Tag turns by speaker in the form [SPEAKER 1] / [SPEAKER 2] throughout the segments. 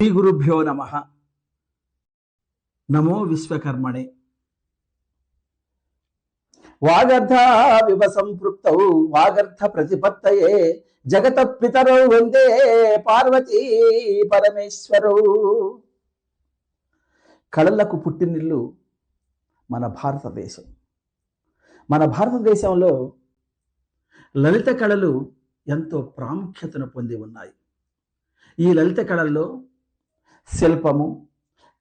[SPEAKER 1] శ్రీ గురుభ్యో నమ. నమో విశ్వకర్మణే. వాగర్థ వివ వాగర్ధ వాగర్థ ప్రతిపత్తయే జగత పితరౌ వందే పార్వతీ పరమేశ్వరు. కళలకు పుట్టినిల్లు మన భారతదేశం. మన భారతదేశంలో లలిత కళలు ఎంతో ప్రాముఖ్యతను పొంది ఉన్నాయి. ఈ లలిత కళల్లో శిల్పము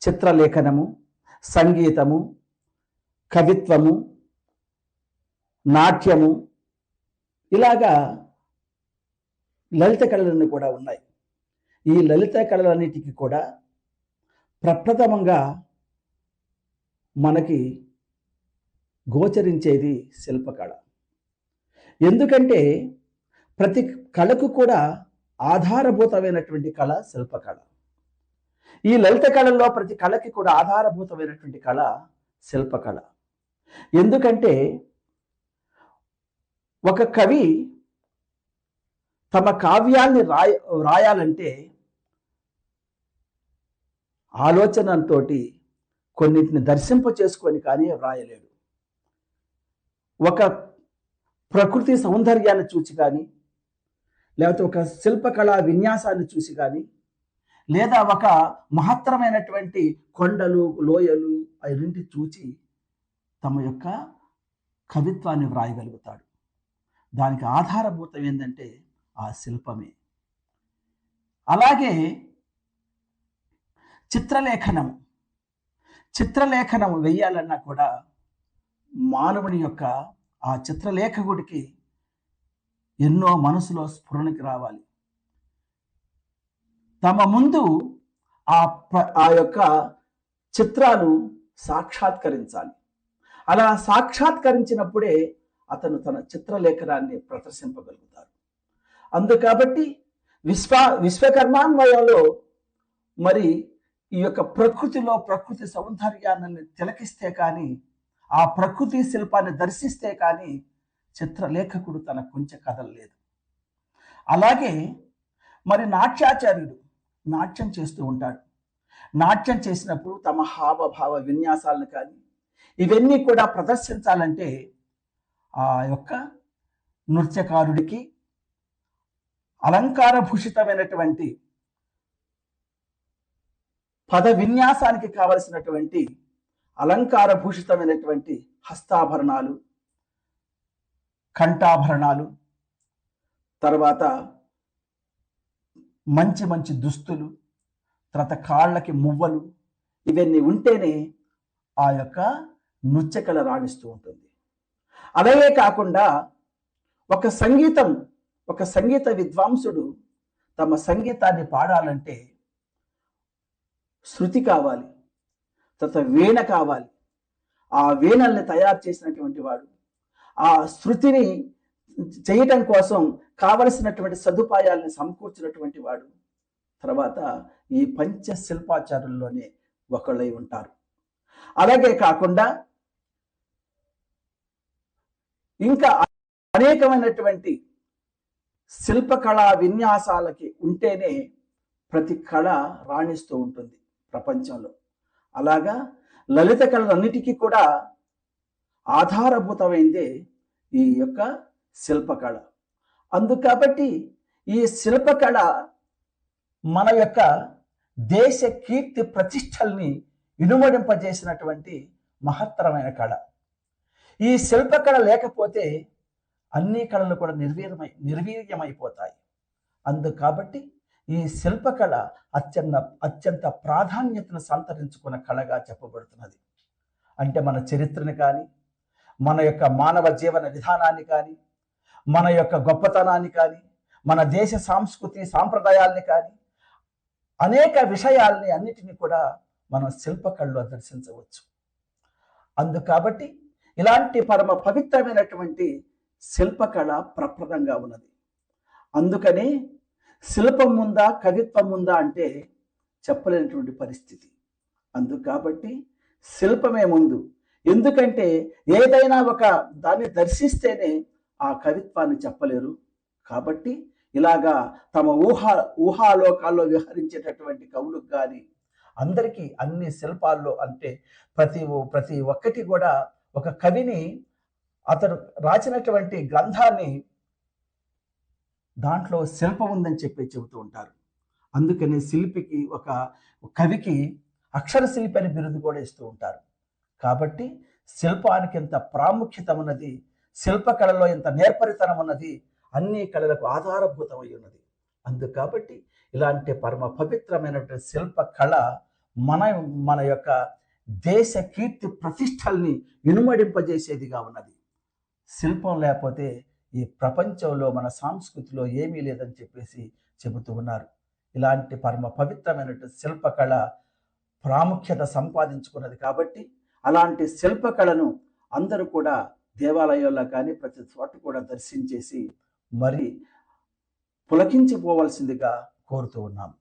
[SPEAKER 1] చిత్రలేఖనము సంగీతము కవిత్వము నాట్యము ఇలాగా లలిత కళలన్నీ కూడా ఉన్నాయి. ఈ లలిత కళలన్నిటికీ కూడా ప్రప్రథమంగా మనకి గోచరించేది శిల్పకళ. ఎందుకంటే ప్రతి కళకు కూడా ఆధారభూతమైనటువంటి కళ శిల్పకళ. ఈ లలిత కళల్లో ప్రతి కళకి కూడా ఆధారభూతమైనటువంటి కళ శిల్పకళ. ఎందుకంటే ఒక కవి తమ కావ్యాన్ని రాయ రాయాలంటే ఆలోచనతో కొన్నింటిని దర్శింప చేసుకొని కానీ వ్రాయలేడు. ఒక ప్రకృతి సౌందర్యాన్ని చూసి కానీ లేకపోతే ఒక శిల్పకళా విన్యాసాన్ని చూసి కానీ లేదా ఒక మహత్తరమైనటువంటి కొండలు లోయలు అవన్నీ చూచి తమ యొక్క కవిత్వాన్ని వ్రాయగలుగుతాడు. దానికి ఆధారభూతం ఏంటంటే ఆ శిల్పమే. అలాగే చిత్రలేఖనం. చిత్రలేఖనం వెయ్యాలన్నా కూడా మానవుని యొక్క ఆ చిత్రలేఖకుడికి ఎన్నో మనసులో స్ఫురణకి రావాలి. తమ ముందు ఆ ప- ఆ యొక్క చిత్రాలు సాక్షాత్కరించాలి. అలా సాక్షాత్కరించినప్పుడే అతను తన చిత్రలేఖనాన్ని ప్రదర్శింపగలుగుతారు అందు కాబట్టి విశ్వ విశ్వకర్మాన్వయంలో మరి ఈ యొక్క ప్రకృతిలో ప్రకృతి సౌందర్యాన్ని తిలకిస్తే కానీ ఆ ప్రకృతి శిల్పాన్ని దర్శిస్తే కానీ చిత్రలేఖకుడు తన కొంచెం లేదు అలాగే మరి నాట్యాచార్యుడు నాట్యం చేస్తూ ఉంటాడు. నాట్యం చేసినప్పుడు తమ హావభావ విన్యాసాలను కానీ ఇవన్నీ కూడా ప్రదర్శించాలంటే ఆ యొక్క నృత్యకారుడికి అలంకారభూషితమైనటువంటి పద విన్యాసానికి కావలసినటువంటి అలంకారభూషితమైనటువంటి హస్తాభరణాలు కంఠాభరణాలు తర్వాత మంచి మంచి దుస్తులు తర్వాత కాళ్ళకి మువ్వలు ఇవన్నీ ఉంటేనే ఆ యొక్క నృత్యకళ రాణిస్తూ ఉంటుంది. అలాగే కాకుండా ఒక సంగీతం ఒక సంగీత విద్వాంసుడు తమ సంగీతాన్ని పాడాలంటే శృతి కావాలి తర్వాత వీణ కావాలి. ఆ వీణల్ని తయారు చేసినటువంటి వాడు ఆ శృతిని చేయటం కోసం కావలసినటువంటి సదుపాయాలను సమకూర్చినటువంటి వాడు. తర్వాత ఈ పంచ శిల్పాచారుల్లోనే ఒకళ్ళై ఉంటారు. అలాగే కాకుండా ఇంకా అనేకమైనటువంటి శిల్పకళా విన్యాసాలకి ఉంటేనే ప్రతి కళ రాణిస్తూ ఉంటుంది ప్రపంచంలో. అలాగా లలిత కళలన్నిటికీ కూడా ఆధారభూతమైందే ఈ యొక్క శిల్పకళ. అందు కాబట్టి ఈ శిల్పకళ మన యొక్క దేశ కీర్తి ప్రతిష్టల్ని ఇనుమడింపజేసినటువంటి మహత్తరమైన కళ. ఈ శిల్పకళ లేకపోతే అన్ని కళలు కూడా నిర్వీర్యమై నిర్వీర్యమైపోతాయి. అందు కాబట్టి ఈ శిల్పకళ అత్యంత అత్యంత ప్రాధాన్యతను సంతరించుకున్న కళగా చెప్పబడుతున్నది. అంటే మన చరిత్రని కానీ మన యొక్క మానవ జీవన విధానాన్ని కానీ మన యొక్క గొప్పతనాన్ని కానీ మన దేశ సంస్కృతి సాంప్రదాయాల్ని కానీ అనేక విషయాల్ని అన్నిటినీ కూడా మనం శిల్పకళలో దర్శించవచ్చు. అందు కాబట్టి ఇలాంటి పరమ పవిత్రమైనటువంటి శిల్పకళ ప్రప్రదంగా ఉన్నది. అందుకని శిల్పం ఉందా కవిత్వం ఉందా అంటే చెప్పలేనటువంటి పరిస్థితి. అందు కాబట్టి శిల్పమే ముందు. ఎందుకంటే ఏదైనా ఒక దాన్ని దర్శిస్తేనే ఆ కవిత్వాన్ని చెప్పలేరు. కాబట్టి ఇలాగా తమ ఊహా ఊహాలోకాల్లో విహరించేటటువంటి కవులకు కానీ అందరికీ అన్ని శిల్పాల్లో అంటే ప్రతి ప్రతి ఒక్కటి కూడా ఒక కవిని అతను రాసినటువంటి గ్రంథాన్ని దాంట్లో శిల్పం ఉందని చెప్పి చెబుతూ ఉంటారు. అందుకని శిల్పికి ఒక కవికి అక్షర శిల్పి అని బిరుదు కూడా ఇస్తూ ఉంటారు. కాబట్టి శిల్పానికి ఎంత ప్రాముఖ్యత ఉన్నది శిల్పకళలో ఇంత నేర్పరితనం ఉన్నది అన్ని కళలకు ఆధారభూతమై ఉన్నది. అందు కాబట్టి ఇలాంటి పరమ పవిత్రమైనటువంటి శిల్ప కళ మన మన యొక్క దేశ కీర్తి ప్రతిష్టల్ని ఇనుమడింపజేసేదిగా ఉన్నది. శిల్పం లేకపోతే ఈ ప్రపంచంలో మన సంస్కృతిలో ఏమీ లేదని చెప్పేసి చెబుతూ ఉన్నారు. ఇలాంటి పరమ పవిత్రమైనటువంటి శిల్పకళ ప్రాముఖ్యత సంపాదించుకున్నది కాబట్టి అలాంటి శిల్పకళను అందరూ కూడా దేవాలయాల్లో కానీ ప్రతి చోట కూడా దర్శించేసి మరి పులకించిపోవలసిందిగా కోరుతూ ఉన్నాము